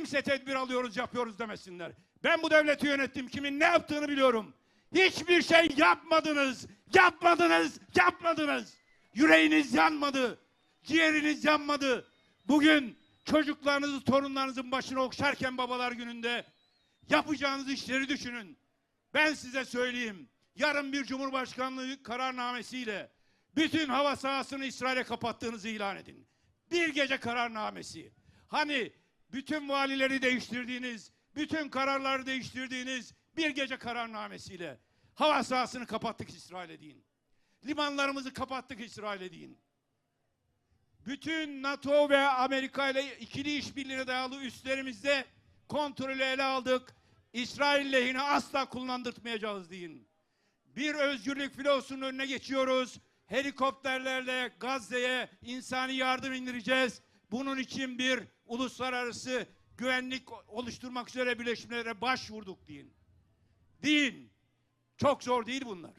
kimse tedbir alıyoruz yapıyoruz demesinler. Ben bu devleti yönettim. Kimin ne yaptığını biliyorum. Hiçbir şey yapmadınız. Yapmadınız. Yapmadınız. Yüreğiniz yanmadı. Ciğeriniz yanmadı. Bugün çocuklarınızı, torunlarınızın başına okşarken babalar gününde yapacağınız işleri düşünün. Ben size söyleyeyim. Yarın bir Cumhurbaşkanlığı kararnamesiyle bütün hava sahasını İsrail'e kapattığınızı ilan edin. Bir gece kararnamesi. Hani bütün valileri değiştirdiğiniz, bütün kararları değiştirdiğiniz bir gece kararnamesiyle hava sahasını kapattık İsrail'e deyin. Limanlarımızı kapattık İsrail'e deyin. Bütün NATO ve Amerika ile ikili işbirliğine dayalı üslerimizde kontrolü ele aldık. İsrail lehine asla kullandırtmayacağız deyin. Bir özgürlük filosunun önüne geçiyoruz. Helikopterlerle Gazze'ye insani yardım indireceğiz. Bunun için bir uluslararası güvenlik oluşturmak üzere birleşmelere başvurduk deyin. Deyin. Çok zor değil bunlar.